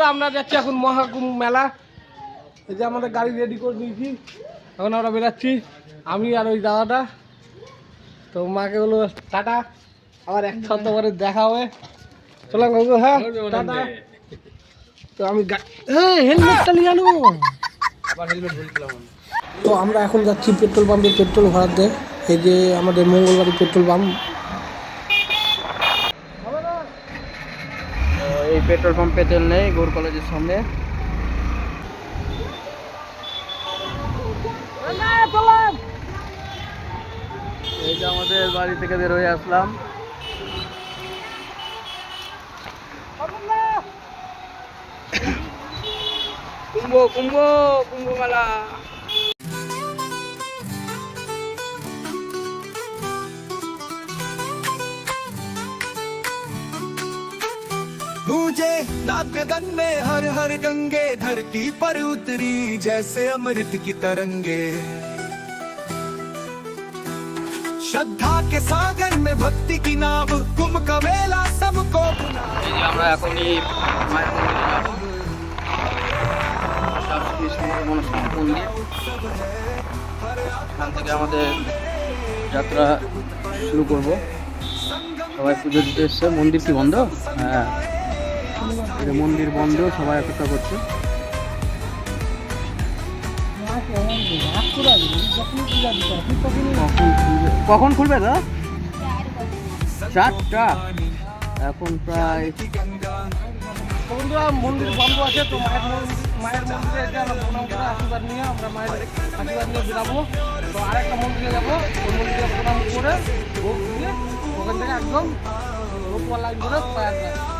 বন্ধুরা আমরা যাচ্ছি এখন মহাকুম্ভ মেলা। এই যে আমাদের গাড়ি রেডি করে দিয়েছি এখন আমরা বেরাচ্ছি আমি আর ওই দাদাটা। তো মাকে বলল টাটা আবার এক সপ্তাহ পরে দেখা হবে। চলাম কাকু হ্যাঁ টাটা। তো আমি হেলমেটটা নিয়ে আনো তো আমরা এখন যাচ্ছি পেট্রোল পাম্পে পেট্রোল ভরাতে এই যে আমাদের মঙ্গলবাড়ি পেট্রোল পাম্প এই পেট্রোল পাম্পে তেল নেই গৌর কলেজের সামনে। এই যে আমাদের বাড়ি থেকে বের হয়ে আসলাম। কুম্ভ কুম্ভ কুম্ভ মেলা मुझे नाक गगन में हर हर गंगे धरती पर उतरी जैसे अमृत की तरंगे श्रद्धा के सागर में भक्ति की नाव कुंभ का मेला सबको बुला এই যে আমরা এখনই মায়ের মন্দিরে যাবো শারদী সময় মনস্কাম মন্দির এখান থেকে আমাদের যাত্রা শুরু করব সবাই পুজো দিতে এসছে মন্দির কি বন্ধ হ্যাঁ এই যে মন্দির বন্ধ, সবাই অপেক্ষা করছে। কখন খুলবে কখন খুলবে দা চারটা। এখন প্রায় মন্দির বন্ধ আছে, তো মায়ের মায়ের মন্দিরে করে আশীর্বাদ নিয়ে, আমরা মায়ের আশীর্বাদ নিয়ে বেরাবো তো আরেকটা মন্দিরে যাব ওই মন্দিরে প্রণাম করে ওখান থেকে একদম রূপা লাইন করে যাব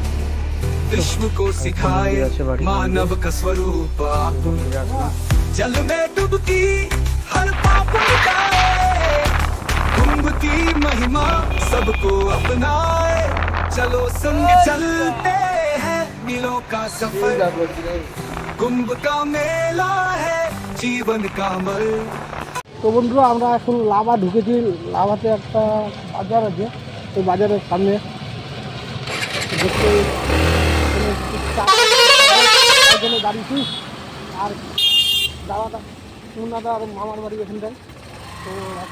विश्व को सिखाए मानव का स्वरूप आप जल में डुबकी हर पाप मिटाए कुंभ की महिमा सबको अपनाए चलो संग चलते हैं मिलों का सफर कुंभ का मेला है जीवन का मल তো বন্ধুরা আমরা এখন লাভা ঢুকেছি লাভাতে একটা বাজার আছে ওই বাজারের সামনে দেখতে দাঁড়িয়েছি আর দাদাটা মুন্নাদা আর মামার বাড়ি এখানটায়।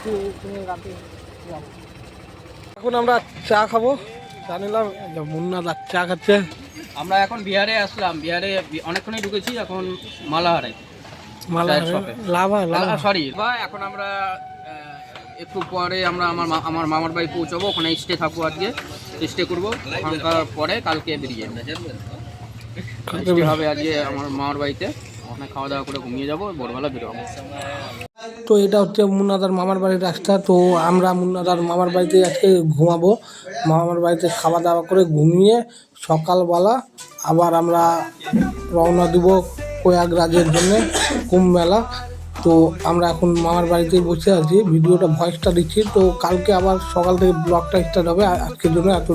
তো এখানে রাতে যাব। এখন আমরা চা খাব। চা নিলাম। এই মুন্নাদা চা খাচ্ছে। আমরা এখন বিহারে আসলাম। বিহারে অনেকক্ষণই ঢুকেছি এখন মালাহারে। সরি এখন আমরা একটু পরে আমরা আমার আমার মামার বাড়ি পৌঁছাবো। ওখানে স্টে থাকব আজকে। স্টে করব। ওখানকার পরে কালকে বেরিয়ে স্টে হবে আজকে আমার মামার বাড়িতে। ওখানে খাওয়া দাওয়া করে ঘুমিয়ে যাব ভোরবেলা বেরোবো। তো এটা হচ্ছে মুন্নাদার মামার বাড়ির রাস্তা। তো আমরা মুন্নাদার মামার বাড়িতে আজকে ঘুমাবো। মামার বাড়িতে খাওয়া দাওয়া করে ঘুমিয়ে সকালবেলা আবার আমরা রওনা দিব প্রয়াগরাজের জন্য কুম্ভ মেলা তো আমরা এখন মামার বাড়িতেই বসে আছি। ভিডিওটা ভয়েসটা দিচ্ছি। তো কালকে আবার সকাল থেকে ব্লগটা স্টার্ট হবে। আজকের জন্য এত